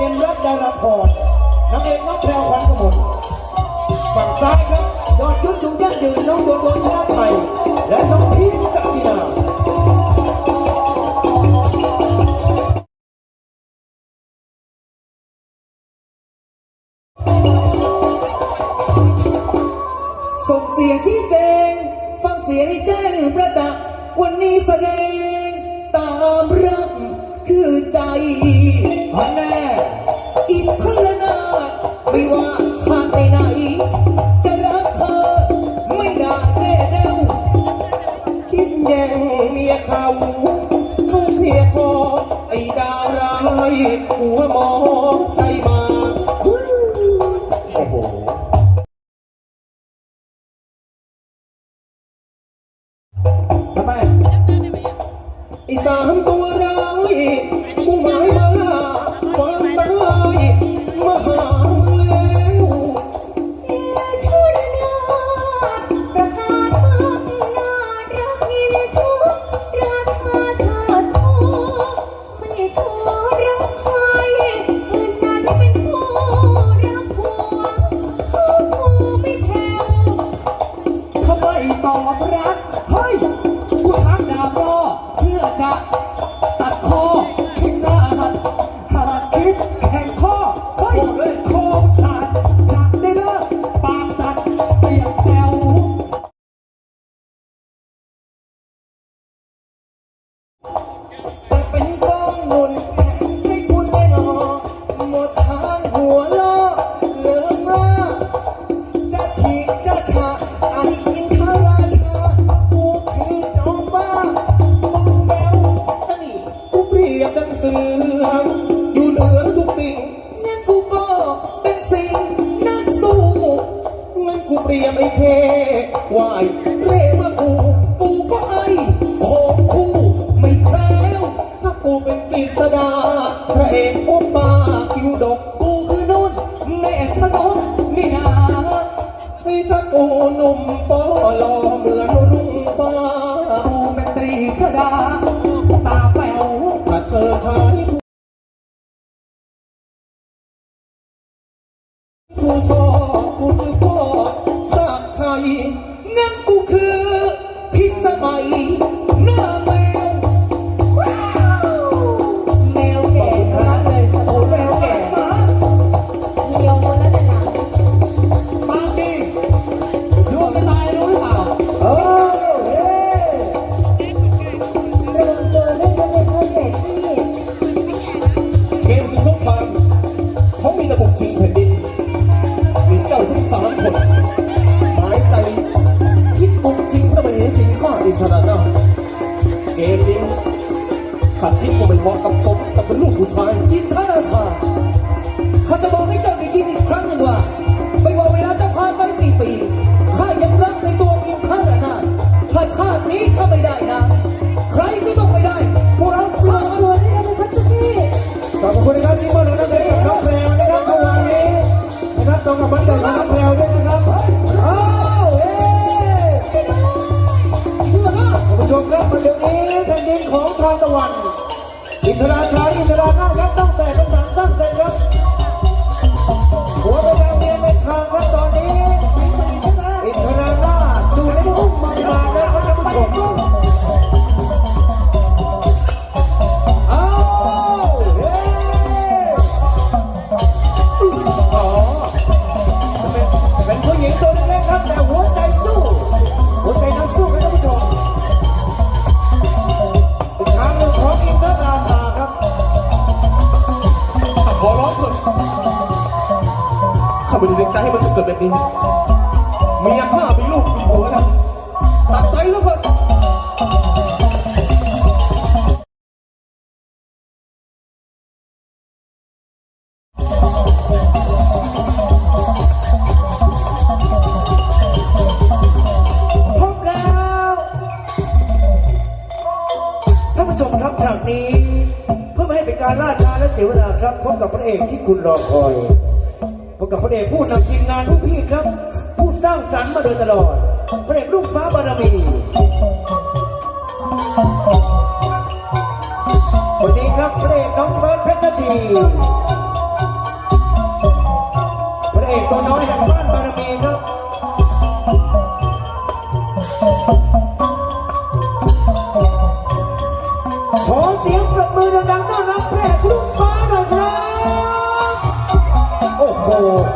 เด่นรัตน์ดาราพรนางเอกน้องแพรวขวัญกมลฝั่งซ้ายครับยอดยุทธอยู่ยั่งยืนน้องโดนโดนชนะชัยและน้องพีชศักดินาส่งเสียงชี้แจง ฟังเสียงให้แจ้งประจักษ์วันนี้แสดงตามรักคือ ใจพันแน่อินทรนาถไม่ว่าชาติไหนๆจะรักเธอไม่ได้แน่เดวคิดแย่งเมียเขาเขาเคลียร์คอไอ้ดาวร้ายหัวหมอใจมาโอ้โหทำไมไอ้สามตัวร้ายกูหมาย ตัดคอทิ้งหน้าหัดหากคิดแข่งข้อเฮ้ยคอขาดจากได้เลิกปากจัดเสียงแจวแต่เป็นกองหนุนแผ่นให้คุณแน่นอหมดทางหัว เสืออยู่เหนือทุกสิ่งงั้นกูก็เป็นสิ่งนักสู้งั้นกูเปรียบไอ้เควายเร่มากูกูก็ไอ้ของคู่ไม่แคล้วถ้ากูเป็นกิษดาพระเอกอป้าคิวดกกูคือนุ่นแม่ชนกนี่นาให้ถ้ากูหนุ่มปอหล่อเหมือนรุ่งฟ้ากูเป็นตรีชดา เธอใช้ชู ข้าอินทรานาเกมนี้ขัดคิดว่าไม่เหมาะกับผมกับเป็นลูกผู้ชาย อินทราชาข้าจะบอกให้เจ้าได้ยินานตะวัน อินทราชัยอินทรานาครับต้องแต่เป็นสังสร้งเสร็จครับ ข้าไม่ได้ตั้งใจให้มันเกิดแบบนี้เมียข้ามีลูกมีผัวแล้วตัดใจแล้วเถอะพบแล้วท่านผู้ชมครับฉากนี้ เพื่อไม่ให้เป็นการล่าช้าและเสียเวลาครับพบกับพระเอกที่คุณรอคอย กับพระเอกผู้นำทีมงานทุกพี่ครับ ผู้สร้างสรรค์มาโดยตลอด พระเอกลูกฟ้าบารมี วันนี้ครับพระเอกน้องเฟิร์สเพชรนาทีพระเอกตัวน้อยแห่งบ้านบารมีครับขอเสียงปรบมือดังๆต้อนรับพระเอกลูกฟ้า Oh.